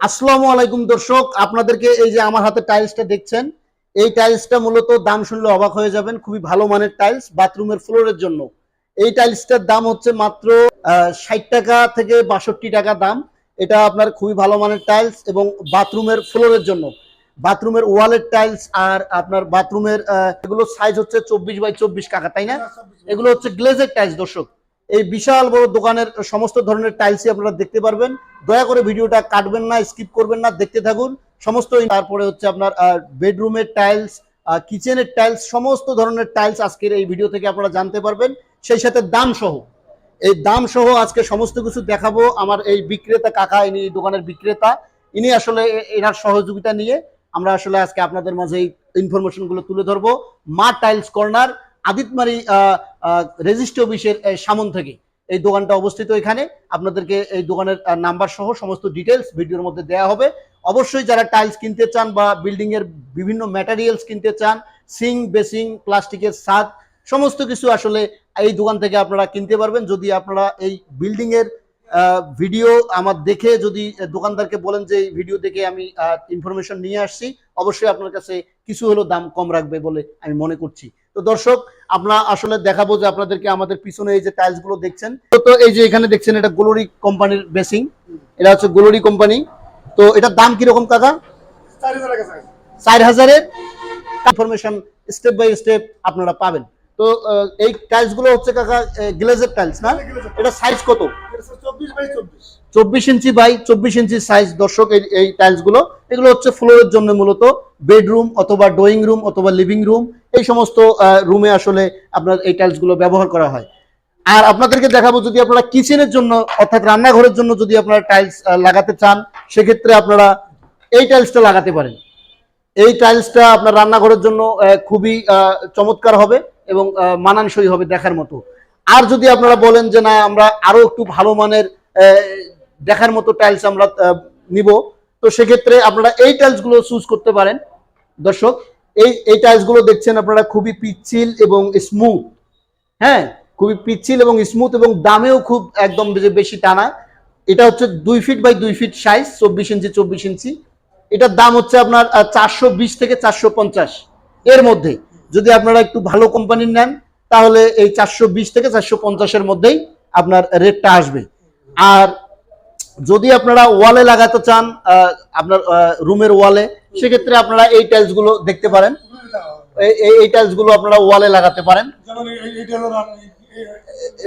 আসসালামু আলাইকুম দর্শক আপনাদেরকে এই যে আমার হাতে টাইলসটা দেখছেন এই টাইলসটা মূলত দাম শুনলে অবাক হয়ে যাবেন খুবই ভালো মানের টাইলস বাথরুমের ফ্লোরের জন্য। এই টাইলসটার দাম হচ্ছে মাত্র ষাট টাকা থেকে বাষট্টি টাকা দাম। এটা আপনার খুবই ভালো মানের টাইলস এবং বাথরুমের ফ্লোরের জন্য। বাথরুমের ওয়ালের টাইলস আর আপনার বাথরুমের এগুলো সাইজ হচ্ছে চব্বিশ বাই চব্বিশ টাকা তাই না? এগুলো হচ্ছে গ্লেজের টাইলস দর্শক। এই বিশাল বড় দোকানের সমস্ত ধরনের টাইলসই আপনারা দেখতে পারবেন। দয়া করে ভিডিওটা কাটবেন না স্কিপ করবেন না, দেখতে থাকুন। সমস্ত তারপরে হচ্ছে আপনার বেডরুমের টাইলস কিচেনের টাইলস সমস্ত ধরনের টাইলস আজকের এই ভিডিও থেকে আপনারা জানতে পারবেন। সেই সাথে দাম সহ। এই দাম সহ আজকে সমস্ত কিছু দেখাবো। আমার এই বিক্রেতা কাকা, ইনি দোকানের বিক্রেতা। ইনি আসলে এনার সহযোগিতা নিয়ে আমরা আসলে আজকে আপনাদের মাঝে এই ইনফরমেশনগুলো তুলে ধরবো। মা টাইলস কর্নার আদিতমারি রেজিস্ট্রি অফিসের সামন থেকে। এই দোকানটা অবস্থিত এখানে। আপনাদেরকে এই দোকানের নাম্বার সহ সমস্ত ডিটেলস ভিডিওর মধ্যে দেওয়া হবে। অবশ্যই যারা টাইলস কিনতে চান বা বিল্ডিং এর বিভিন্ন ম্যাটেরিয়ালস কিনতে চান, সিং, বেসিং, প্লাস্টিকের ছাদ সমস্ত কিছু আসলে এই দোকান থেকে আপনারা কিনতে পারবেন। যদি আপনারা এই বিল্ডিং এর ভিডিও আমার দেখে যদি দোকানদারকে বলেন যে এই ভিডিও দেখে আমি ইনফরমেশন নিয়ে আসছি, অবশ্যই আপনার কাছে কিছু হলেও দাম কম রাখবে বলে আমি মনে করছি। তো দর্শক আমরা আসলে দেখাবো যে আপনাদেরকে আমাদের পিছনে এই যে টাইলসগুলো দেখছেন। তো- এই যে এখানে দেখছেন এটা গোলরি কোম্পানির বেসিং। এটা হচ্ছে গোলরি কোম্পানি। তো এটার দাম কীরকম কাকা? চার হাজারের ইনফরমেশন স্টেপ বাই স্টেপ আপনারা পাবেন। তো এই টাইলসগুলো হচ্ছে কাকা গ্লেজের টাইলস না? এটা সাইজ কত? চব্বিশ ইঞ্চি বাই চব্বিশ ইঞ্চি সাইজ দর্শক এই- টাইলসগুলো। এগুলো হচ্ছে ফ্লোরের জন্য মূলত বেডরুম অথবা ড্রয়িং রুম অথবা লিভিং রুম এই সমস্ত রুমে আসলে আপনার এই টাইলসগুলো ব্যবহার করা হয়। আর আপনাদেরকে দেখাবো যদি আপনারা কিচেনের জন্য অর্থাৎ রান্নাঘরের জন্য যদি আপনারা টাইলস লাগাতে চান সেক্ষেত্রে আপনারা এই টাইলসটা লাগাতে পারেন। এই টাইলসটা আপনার রান্নাঘরের জন্য খুবই আহ, চমৎকার হবে। এবং মানানসই হবে দেখার মতো। আর যদি আপনারা বলেন যে, না, আমরা আরও একটু ভালো মানের দেখার মতো টাইলস আমরা নিব, তো সেক্ষেত্রে আপনারা এই টাইলসগুলো চুজ করতে পারেন। দর্শক, এই এই টাইলসগুলো দেখছেন আপনারা খুবই পিচ্ছিল এবং স্মুথ হ্যাঁ খুবই পিচ্ছিল এবং স্মুথ এবং দামেও খুব একদম বেশি টানা। এটা হচ্ছে দুই ফিট বাই দুই ফিট সাইজ চব্বিশ ইঞ্চি চব্বিশ ইঞ্চি এটার দাম হচ্ছে আপনার চারশো বিশ থেকে চারশো পঞ্চাশ। এর মধ্যে যদি আপনারা একটু ভালো কোম্পানির নেন তাহলে এই চারশো বিশ থেকে চারশো পঞ্চাশের মধ্যেই আপনার রেটটা আসবে। আর যদি আপনারা ওয়ালে লাগাতে চান আপনার রুমের ওয়ালে সেক্ষেত্রে আপনারা এই টাইলসগুলো দেখতে পারেন। এই- টাইলসগুলো আপনারা ওয়ালে লাগাতে পারেন।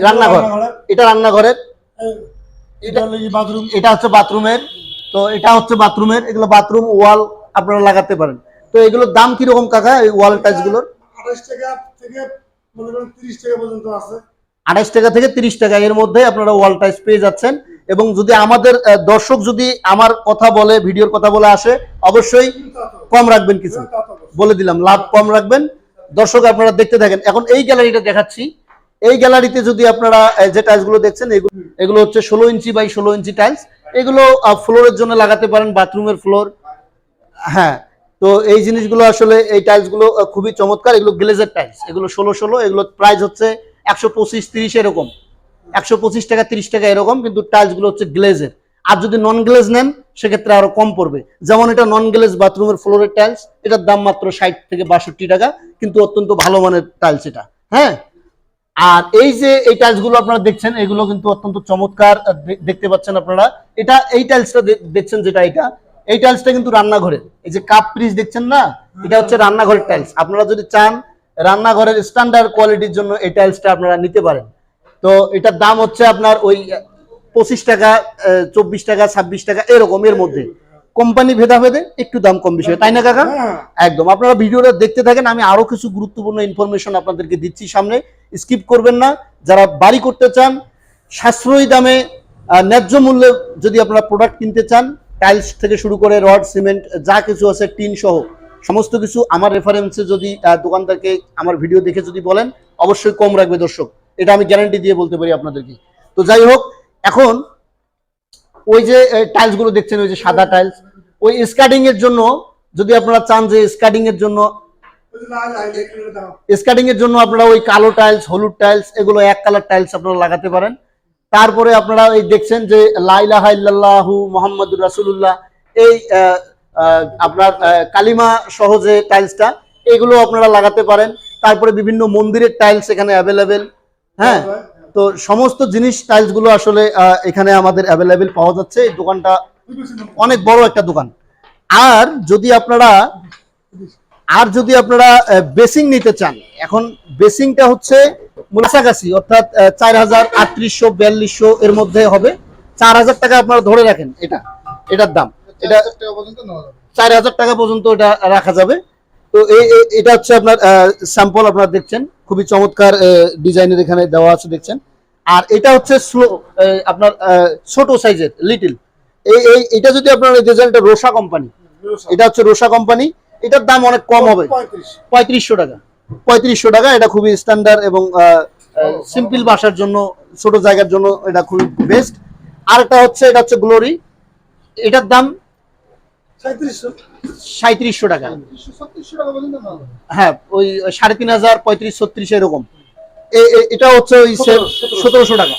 রান্নাঘর। এটা রান্নাঘরের। এটা হচ্ছে বাথরুমের তো এটা হচ্ছে বাথরুমের এগুলো বাথরুম ওয়াল আপনারা লাগাতে পারেন। তো এগুলোর দাম কীরকম কাকা এই ওয়াল টাইলসগুলোর আঠাশ টাকা থেকে মনে করেন তিরিশ টাকা পর্যন্ত আছে। আঠাশ টাকা থেকে তিরিশ টাকা এর মধ্যে আপনারা ওয়াল টাইলস পেয়ে যাচ্ছেন। এবং যদি আমাদের দর্শক যদি আমার কথা বলে ভিডিওর কথা বলে আসে অবশ্যই কম রাখবেন কিছু। বলে দিলাম লাভ কম রাখবেন। দর্শক আপনারা দেখতে থাকেন এখন এই গ্যালারিটা দেখাচ্ছি। এই গ্যালারিতে যদি আপনারা যে টাইলসগুলো দেখছেন এগুলো এগুলো হচ্ছে ষোলো ইঞ্চি বাই ষোলো ইঞ্চি টাইলস এগুলো ফ্লোরের জন্য লাগাতে পারেন বাথরুমের ফ্লোর হ্যাঁ তো এই জিনিসগুলো আসলে এই টাইলসগুলো খুবই চমৎকার। এগুলো গ্লেজের টাইলস এগুলো ষোলো ষোলো, এগুলো প্রাইস হচ্ছে একশো পঁচিশ, তিরিশ এরকম। একশো পঁচিশ টাকা, তিরিশ টাকা এরকম, কিন্তু টাইলসগুলো হচ্ছে গ্লেজের আর যদি নন গ্লেজ নেন, সেক্ষেত্রে আরও কম পড়বে। যেমন এটা নন গ্লেজ বাথরুমের ফ্লোরের টাইলস এটার দাম মাত্র ষাট থেকে বাষট্টি টাকা, কিন্তু অত্যন্ত ভালো মানের টাইলস এটা। হ্যাঁ? আর এই যে এই টাইলসগুলো আপনারা দেখছেন, এগুলো কিন্তু অত্যন্ত চমৎকার দেখতে পাচ্ছেন আপনারা। এটা এই টাইলসটা দেখছেন যেটা, এটা? এই টাইলসটা কিন্তু রান্নাঘরের। এই যে কাপ পিস দেখছেন না? এটা হচ্ছে রান্নাঘরের টাইলস আপনারা যদি চান রান্নাঘরের স্ট্যান্ডার্ড কোয়ালিটির জন্য এই টাইলসটা আপনারা নিতে পারেন। তো এটার দাম হচ্ছে আপনার ওই পঁচিশ টাকা চব্বিশ টাকা ছাব্বিশ টাকা এরকম এর মধ্যে। কোম্পানি ভেদাভেদে একটু দাম কম বেশি হয়, তাই না কাকা? হ্যাঁ। একদম। আপনারা ভিডিওটা দেখতে থাকেন আমি আরও কিছু গুরুত্বপূর্ণ ইনফরমেশন আপনাদেরকে দিচ্ছি সামনে। স্কিপ করবেন না। যারা বাড়ি করতে চান সাশ্রয়ী দামে ন্যায্য মূল্যে যদি আপনারা প্রোডাক্ট কিনতে চান টাইলস থেকে শুরু করে রড, সিমেন্ট, যা কিছু আছে, টিন সহ সমস্ত কিছু আমার রেফারেন্সে যদি দোকানদারকে আমার ভিডিও দেখে যদি বলেন, অবশ্যই কম রাখবে দর্শক। এটা আমি গ্যারান্টি দিয়ে বলতে পারি আপনাদেরকে। তো যাই হোক, এখন ওই যে টাইলসগুলো দেখছেন, ওই যে সাদা টাইলস, ওই স্কার্টিং এর জন্য যদি আপনারা চান যে স্কার্টিং এর জন্য স্কার্টিং এর জন্য আপনারা ওই কালো টাইলস, হলুদ টাইলস, এগুলো এক কালার টাইলস আপনারা লাগাতে পারেন। তারপরে আপনারা এই দেখছেন যে লাইলাহা ইল্লাল্লাহু মোহাম্মদুর রাসূলুল্লাহ, এই আপনার কালিমা সহজে টাইলসটা, এগুলো আপনারা লাগাতে পারেন। তারপরে বিভিন্ন মন্দিরের টাইলস এখানে অ্যাভেলেবেল হ্যাঁ? তো সমস্ত জিনিস টাইলসগুলো আসলে এখানে আমাদের অ্যাভেলেবেল পাওয়া যাচ্ছে। এই দোকানটা অনেক বড় একটা দোকান। আর যদি আপনারা আর যদি আপনারা বেসিং নিতে চান এখন বেসিংটা হচ্ছে কাছাকাছি অর্থাৎ চার হাজার আটত্রিশশো বিয়াল্লিশশো এর মধ্যে হবে। চার হাজার টাকা আপনারা ধরে রাখেন এটা এটার দাম। এটা চার হাজার টাকা পর্যন্ত এটা রাখা যাবে। তো এটা হচ্ছে আপনার স্যাম্পল আপনারা দেখছেন। খুবই চমৎকার ডিজাইনের এখানে দেওয়া আছে দেখছেন। আর এটা হচ্ছে স্লো আপনার ছোট সাইজের লিটিল এই এই এটা যদি আপনার এই ডিজাইনটা রোসা কোম্পানি এটা হচ্ছে রোসা কোম্পানি এটার দাম অনেক কম হবে। পঁয়ত্রিশশো টাকা। পঁয়ত্রিশশো টাকা এটা খুবই স্ট্যান্ডার্ড এবং সিম্পল বাসার জন্য ছোট জায়গার জন্য এটা খুবই বেস্ট আর একটা হচ্ছে এটা হচ্ছে গ্লোরি এটার দাম সাঁত্রিশশো টাকা। হ্যাঁ ওই সাড়ে তিন হাজার পঁয়ত্রিশ ছত্রিশ এরকম। এটা হচ্ছে ওই সতেরোশো টাকা।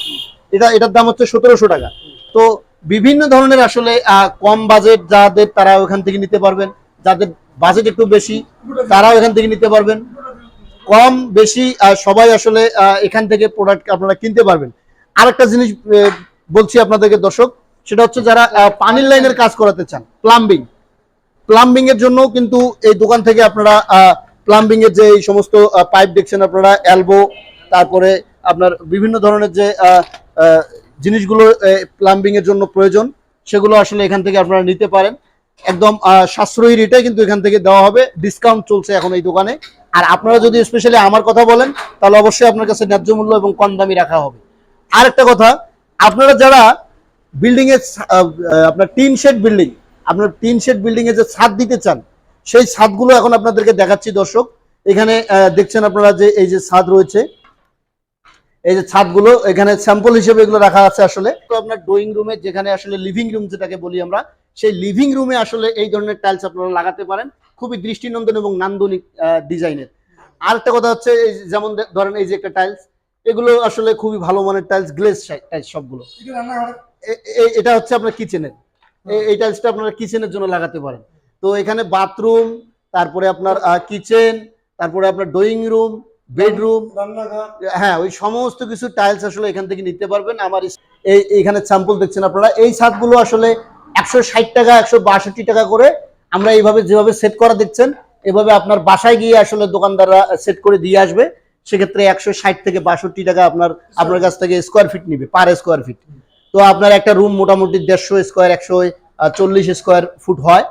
এটা এটার দাম হচ্ছে সতেরোশো টাকা। তো বিভিন্ন ধরনের আসলে আহ, কম বাজেট যাদের তারা ওখান থেকে নিতে পারবেন। যাদের বাজেট একটু বেশি, তারাও এখান থেকে নিতে পারবেন। কম বেশি সবাই আসলে এখান থেকে প্রোডাক্ট আপনারা কিনতে পারবেন। আরেকটা জিনিস বলছি আপনাদেরকে দর্শক, সেটা হচ্ছে যারা পানির লাইনের কাজ করাতে চান প্লাম্বিং প্লাম্বিং এর জন্য কিন্তু এই দোকান থেকে আপনারা প্লাম্বিং এর যে এই সমস্ত পাইপ দেখছেন আপনারা অ্যালবো তারপরে আপনার বিভিন্ন ধরনের যে জিনিসগুলো প্লাম্বিং এর জন্য প্রয়োজন, সেগুলো আসলে এখান থেকে আপনারা নিতে পারেন। একদম সাশ্রয়ী রেটে কিন্তু এখান থেকে দেওয়া হবে। ডিসকাউন্ট চলছে এখন এই দোকানে। আর আপনারা যদি স্পেশালি আমার কথা বলেন, তাহলে অবশ্যই আপনার কাছে ন্যায্য মূল্য এবং কম দামি রাখা হবে। আর একটা কথা, আপনারা যারা বিল্ডিং এর আপনার টিন শেড বিল্ডিং আপনার টিন শেড বিল্ডিং এ যে ছাদ দিতে চান, সেই ছাদগুলো এখন আপনাদেরকে দেখাচ্ছি দর্শক। এখানে দেখছেন আপনারা যে এই যে ছাদ রয়েছে। এই যে ছাদগুলো, এখানে স্যাম্পল হিসেবে এগুলো রাখা আছে আসলে। তো আপনার ড্রয়িং রুমে যেখানে আসলে লিভিং রুম যেটাকে বলি আমরা সেই লিভিং রুমে আসলে এই ধরনের টাইলস আপনারা লাগাতে পারেন। খুবই দৃষ্টিনন্দন এবং নান্দনিক ডিজাইনের আর একটা কথা হচ্ছে এই যেমন ধরেন এই যে একটা টাইলস এগুলো আসলে খুবই ভালো মানের টাইলস গ্লেজ টাইলস সবগুলো। এটা হচ্ছে আপনার কিচেনের এই টাইলসটা আপনারা কিচেনের জন্য লাগাতে পারেন। তো এখানে বাথরুম তারপরে আপনার কিচেন তারপরে আপনার ড্রয়িং রুম বেডরুম হ্যাঁ ওই সমস্ত কিছু টাইলস আসলে এখান থেকে নিতে পারবেন। আমার এই এইখানে স্যাম্পল দেখছেন আপনারা। এই ছাদগুলো আসলে একশো ষাট টাকা, একশো বাষট্টি টাকা করে আমরা এইভাবে যেভাবে সেট করা দেখছেন, এভাবে আপনার বাসায় গিয়ে আসলে দোকানদাররা সেট করে দিয়ে আসবে। সেক্ষেত্রে একশো ষাট থেকে বাষট্টি টাকা আপনার আপনার কাছ থেকে স্কোয়ার ফিট নিবে পার স্কোয়ার ফিট তো আপনার একটা রুম মোটামুটি দেড়শো স্কোয়ার একশো চল্লিশ স্কোয়ার ফুট হয়।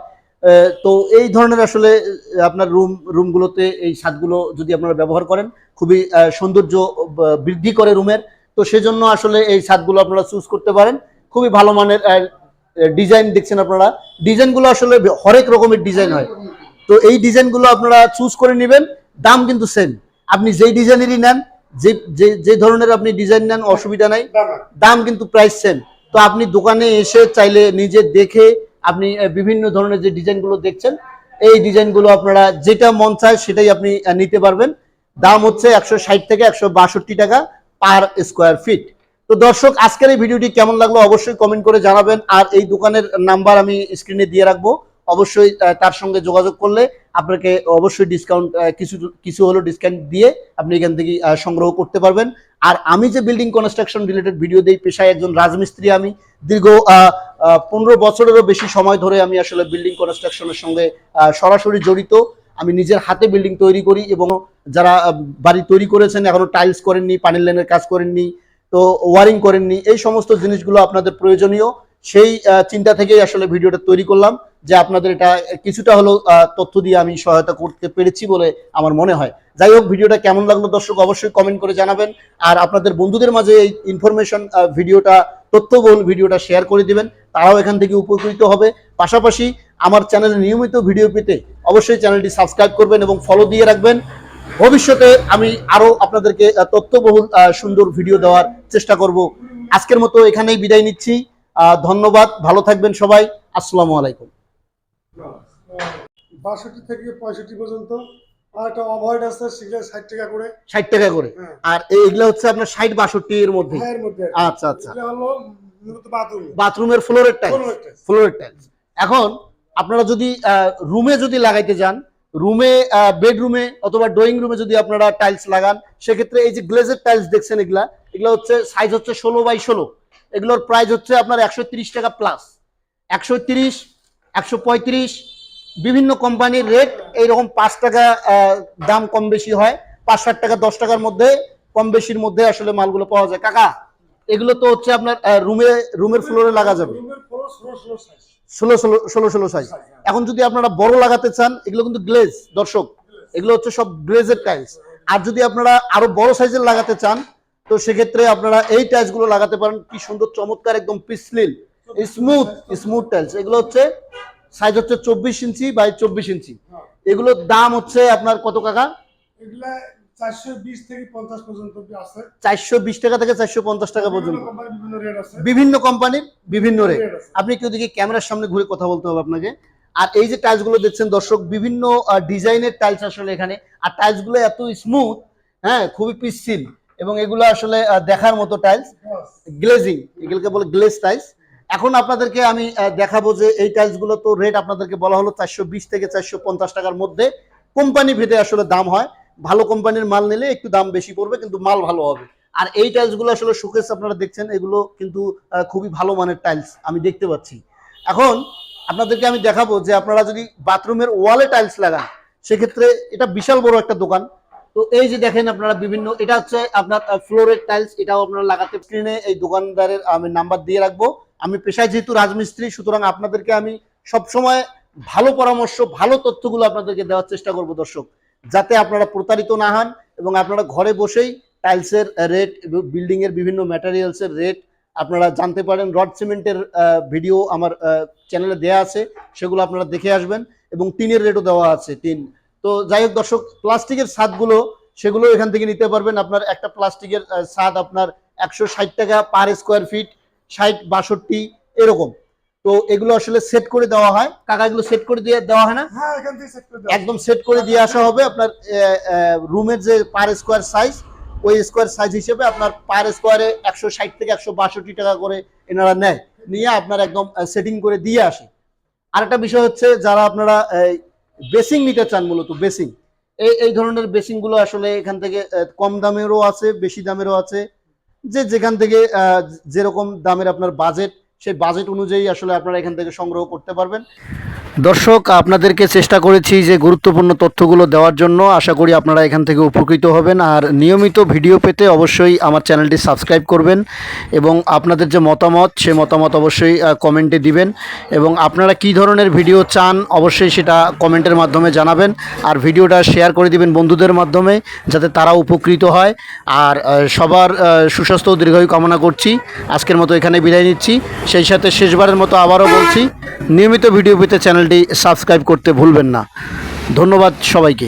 তো এই ধরনের আসলে আপনার রুম রুমগুলোতে এই ছাদগুলো যদি আপনারা ব্যবহার করেন, খুবই সৌন্দর্য বৃদ্ধি করে রুমের তো সেজন্য আসলে এই ছাদগুলো আপনারা চুজ করতে পারেন। খুবই ভালো মানের ডিজাইন দেখছেন আপনারা? ডিজাইনগুলো আসলে হরেক রকমের ডিজাইন হয়। তো এই ডিজাইনগুলো আপনারা চুজ করে নেবেন, দাম কিন্তু সেম আপনি যেই ডিজাইনেরই নেন, যে, যে- ধরনের আপনি ডিজাইন নেন, অসুবিধা নাই। দাম কিন্তু প্রাইস সেম তো আপনি দোকানে এসে চাইলে নিজে দেখে আপনি বিভিন্ন ধরনের যে ডিজাইনগুলো দেখছেন, এই ডিজাইনগুলো আপনারা যেটা মন চায় সেটাই আপনি নিতে পারবেন। দাম হচ্ছে একশো ষাট থেকে একশো বাষট্টি টাকা পার স্কোয়ার ফিট তো দর্শক, আজকের এই ভিডিওটি কেমন লাগল অবশ্যই কমেন্ট করে জানাবেন। আর এই দোকানের নাম্বার আমি স্ক্রিনে দিয়ে রাখব। অবশ্যই তার সঙ্গে যোগাযোগ করলে আপনাকে অবশ্যই ডিসকাউন্ট কিছু কিছু হলো ডিসকাউন্ট দিয়ে আপনি এখান থেকে সংগ্রহ করতে পারবেন। আর আমি যে বিল্ডিং কনস্ট্রাকশন রিলেটেড ভিডিও দেই, পেশায় একজন রাজমিস্ত্রি আমি। দীর্ঘ পনেরো বছরেরও বেশি সময় ধরে আমি আসলে বিল্ডিং কনস্ট্রাকশনের সঙ্গে সরাসরি জড়িত। আমি নিজের হাতে বিল্ডিং তৈরি করি এবং যারা বাড়ি তৈরি করেছেন, এখনও টাইলস করেননি পানির লাইনের কাজ করেননি তো ওয়ারিং করেননি। এই সমস্ত জিনিসগুলো আপনাদের প্রয়োজনীয়। সেই চিন্তা থেকেই আসলে ভিডিওটা তৈরি করলাম যে আপনাদের এটা কিছুটা আহ, তথ্য দিয়ে আমি সহায়তা করতে পেরেছি বলে আমার মনে হয়। যাই হোক ভিডিওটা কেমন লাগল দর্শক অবশ্যই কমেন্ট করে জানাবেন। আর আপনাদের বন্ধুদের মাঝে এই ইনফরমেশন ভিডিওটা তথ্যবহুল ভিডিওটা শেয়ার করে দিবেন। তারাও এখান থেকে উপকৃত হবে। পাশাপাশি আমার চ্যানেলে নিয়মিত ভিডিও পেতে অবশ্যই চ্যানেলটি সাবস্ক্রাইব করবেন এবং ফলো দিয়ে রাখবেন। ভবিষ্যতে আমি আরও আপনাদেরকে তথ্যবহুল সুন্দর ভিডিও দেওয়ার চেষ্টা করব। আজকের মতো এখানেই বিদায় নিচ্ছি। ধন্যবাদ। ভালো থাকবেন সবাই। আসসালামু আলাইকুম। বাষট্টি থেকে পঁয়ষট্টি পর্যন্ত। আর একটা অভয়েড আছে সেগুলো ষাট টাকা করে। ষাট টাকা করে? হ্যাঁ। আর এই- এগুলো হচ্ছে আপনার ষাট বাষট্টি এর মধ্যে। হ্যাঁ, এর মধ্যে। আচ্ছা আচ্ছা। হলো মূলত বাথরুম বাথরুমের ফ্লোরের টাইলস। ফ্লোরের টাইলস এখন আপনারা যদি রুমে যদি লাগাইতে যান রুমে বেডরুমে অথবা ড্রয়িং রুমে যদি আপনারা টাইলস লাগান, সেক্ষেত্রে এই যে গ্লেজের টাইলস দেখছেন এগুলা, এগুলো হচ্ছে সাইজ হচ্ছে ষোলো বাই ষোলো। এগুলোর প্রাইস হচ্ছে আপনার একশো টাকা প্লাস একশো তিরিশ, একশো পঁয়ত্রিশ, বিভিন্ন কোম্পানির রেট এইরকম পাঁচ টাকা দাম কম বেশি হয়। পাঁচ ষাট টাকা, দশ টাকার মধ্যে কম বেশির মধ্যে আসলে মালগুলো পাওয়া যায়। কাকা, এগুলো তো হচ্ছে আপনার রুমে রুমের ফ্লোরে লাগা যাবে। ষোলো ষোলো ষোলো ষোলো সাইজ এখন যদি আপনারা বড় লাগাতে চান, এগুলো কিন্তু গ্লেজ দর্শক। এগুলো হচ্ছে সব গ্লেজের টাইলস আর যদি আপনারা আরও বড় সাইজের লাগাতে চান, তো সেক্ষেত্রে আপনারা এই টাইলসগুলো লাগাতে পারেন। কি সুন্দর, চমৎকার, একদম পিসলিল স্মুথ স্মুথ টাইলস এগুলো হচ্ছে সাইজ হচ্ছে চব্বিশ ইঞ্চি বাই চব্বিশ ইঞ্চি। এগুলোর দাম হচ্ছে আপনার কত কাকা? এগুলা চারশো বিশ থেকে পঞ্চাশ পর্যন্ত আছে। চারশো বিশ টাকা থেকে চারশো পঞ্চাশ টাকা পর্যন্ত। বিভিন্ন কোম্পানির বিভিন্ন রেট। আপনি ক্যামেরার সামনে ঘুরে কথা বলতে হবে আপনাকে। আর এই যে টাইলসগুলো দেখছেন দর্শক বিভিন্ন ডিজাইনের টাইলস আসলে এখানে। আর টাইলসগুলো এত স্মুথ হ্যাঁ খুবই পিসিল এবং এগুলো আসলে দেখার মতো টাইলস গ্লেজিং এগুলোকে বলে গ্লেজ টাইলস এখন আপনাদেরকে আমি দেখাবো যে এই টাইলসগুলো তো রেট আপনাদেরকে বলা হলো চারশো বিশ থেকে চারশো পঞ্চাশ টাকার মধ্যে। কোম্পানি ভেদে আসলে দাম হয়। ভালো কোম্পানির মাল নিলে একটু দাম বেশি পড়বে, কিন্তু মাল ভালো হবে। আর এই টাইলসগুলো আসলে শোকেস আপনারা দেখছেন, এগুলো কিন্তু খুবই ভালো মানের টাইলস আমি দেখতে পাচ্ছি। এখন আপনাদেরকে আমি দেখাবো যে আপনারা যদি বাথরুমের ওয়ালে টাইলস লাগান, সেক্ষেত্রে এটা বিশাল বড় একটা দোকান। তো এই যে দেখেন আপনারা বিভিন্ন, এটা হচ্ছে আপনার ফ্লোরের টাইলস এটাও আপনারা লাগাতে স্ক্রিনে এই দোকানদারের আমি নাম্বার দিয়ে রাখব। আমি পেশায় যেহেতু রাজমিস্ত্রি, সুতরাং আপনাদেরকে আমি সবসময় ভালো পরামর্শ, ভালো তথ্যগুলো আপনাদেরকে দেওয়ার চেষ্টা করব, দর্শক। যাতে আপনারা প্রতারিত না হন এবং আপনারা ঘরে বসেই টাইলসের রেট বিল্ডিং এর বিভিন্ন ম্যাটেরিয়ালসের রেট আপনারা জানতে পারেন। রড সিমেন্টের ভিডিও আমার চ্যানেলে দেয়া আছে, সেগুলো আপনারা দেখে আসবেন এবং টিনের রেটও দেওয়া আছে, টিন। তো যাই হোক দর্শক প্লাস্টিকের ছাদগুলো, সেগুলো এখান থেকে নিতে পারবেন। আপনার একটা প্লাস্টিকের ছাদ আপনার একশো ষাট টাকা পার স্কোয়ার ফিট ষাট, বাষট্টি, এরকম। তো এগুলো আসলে সেট করে দেওয়া হয়। কাকা এগুলো সেট করে দিয়ে দেওয়া হয় না? হ্যাঁ একদম সেট করে দিয়ে আসা হবে আপনার রুমের যে পার স্কোয়ার সাইজ ওই স্কোয়ার সাইজ হিসেবে আপনার পার স্কোয়ারে একশো ষাট থেকে একশো বাষট্টি টাকা করে এনারা নেয়। নিয়ে আপনার একদম সেটিং করে দিয়ে আসে। আরেকটা বিষয় হচ্ছে যারা আপনারা বেসিং নিতে চান মূলত বেসিং এই এই ধরনের বেসিংগুলো আসলে এখান থেকে কম দামেরও আছে বেশি দামেরও আছে। যে যেখান থেকে যেরকম দামের আপনার বাজেট সেই বাজেট অনুযায়ী আসলে আপনারা এখান থেকে সংগ্রহ করতে পারবেন। দর্শক, আপনাদেরকে চেষ্টা করেছি যে গুরুত্বপূর্ণ তথ্যগুলো দেওয়ার জন্য। আশা করি আপনারা এখান থেকে উপকৃত হবেন। আর নিয়মিত ভিডিও পেতে অবশ্যই আমার চ্যানেলটি সাবস্ক্রাইব করবেন এবং আপনাদের যে মতামত, সে মতামত অবশ্যই কমেন্টে দিবেন এবং আপনারা কি ধরনের ভিডিও চান অবশ্যই সেটা কমেন্টের মাধ্যমে জানাবেন আর ভিডিওটা শেয়ার করে দিবেন বন্ধুদের মাধ্যমে যাতে তারা উপকৃত হয়। আর সবার সুস্বাস্থ্য দীর্ঘায়ু কামনা করছি। আজকের মতো এখানে বিদায় নিচ্ছি। সেই সাথে শেষবারের মতো আবারও বলছি, নিয়মিত ভিডিও পেতে চ্যানেলটি সাবস্ক্রাইব করতে ভুলবেন না। ধন্যবাদ সবাইকে।